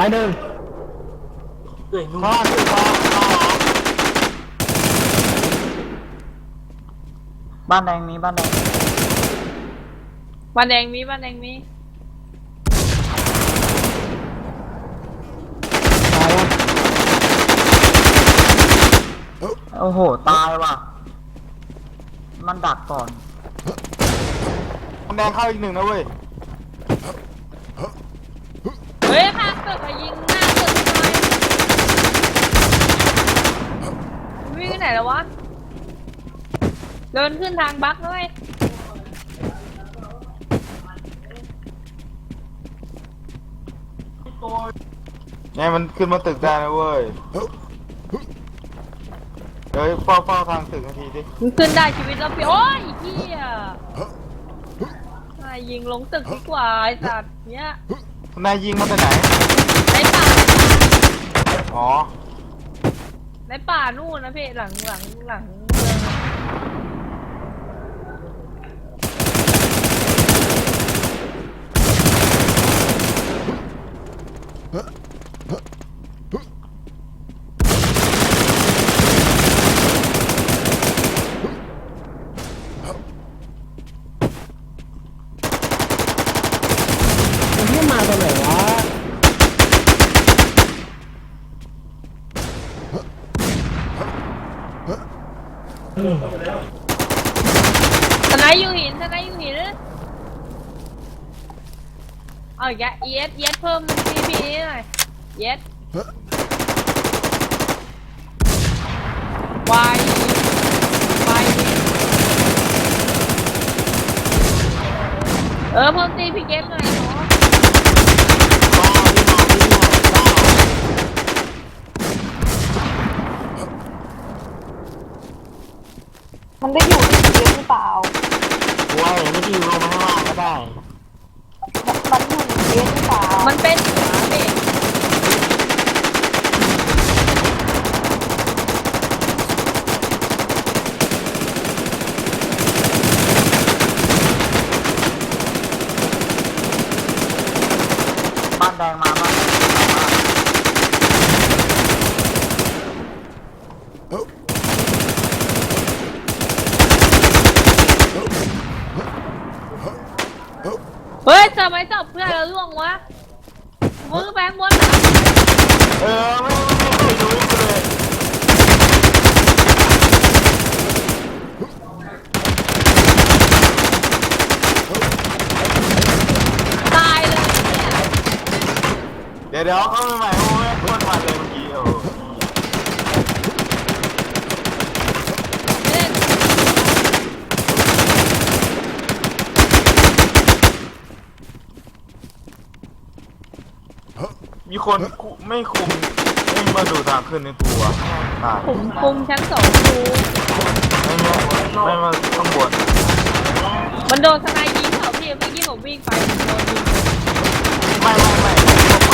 ายหนึ่งเอ้ยนู่นข้างล่างคือข้างล่างข้างล่างบ้านแดงมีบ้านแดงบ้านแดงมีบ้านแดงมีตายแล้วโอ้โห ตายว่ะ มันดักก่อนมันแดงเข้าอีกหนึ่งนะเว้ย เฮ้ยข้างตึกอะยิงหน้าตึกหน่อยวิ่งไปไหนแล้ววะ เดินขึ้นทางบั๊กด้วยไงมันขึ้นมาตึกได้นะเว้ย เดี๋ยวเฝ้าเฝ้าทางตึกนาทีดิ มึงขึ้นได้ชีวิตแล้วพี่โอ้ยเฮียอะยิงลงตึกดีกว่าไอ้สัตว์เนี้ย นายยิงมาแต่ไหน ในป่าอ๋อ ในป่านู่นนะพี่หลังหลังหลังเมืองอะ ไอ้เหี้ยมาตอนไหนวะ ทนายอยู่หินทนายอยู่หินเอาอีกแล้วเอสเอสเพิ่มพีพีนี้หน่อยเอสวายวายเออเพิ่มตีพีเกมหน่อยเนาะ มันได้อยู่ในเกมหรือเปล่า ว่าอย่างนี้ที่ลงมาข้างล่างก็ได้ มันอยู่ในเกมหรือเปล่า มันเป็นเหนือเด็ก บ้านแดงมาบ้านแดงมา เฮ้ยทำไมจับเพื่อนเราล่วงวะมึงแบงค์บนอะเออไม่ไม่ไม่เคยดูเลยตายเลยเนี่ยเดี๋ยวเดี๋ยวเข้าไปใหม่โอ้ยโคตรมันเลยเมื่อกี้โอ้โห เล่น มีคนคุไม่คุมไม่มาดูทางขึ้นในตัวตายคุมคุมชั้นสองดูไม่ไม่ไม่มาข้างบนมันโดนสไนยิงเขาพี่เมื่อกี้ผมวิ่งไปโดนยิงไม่ไม่ไม่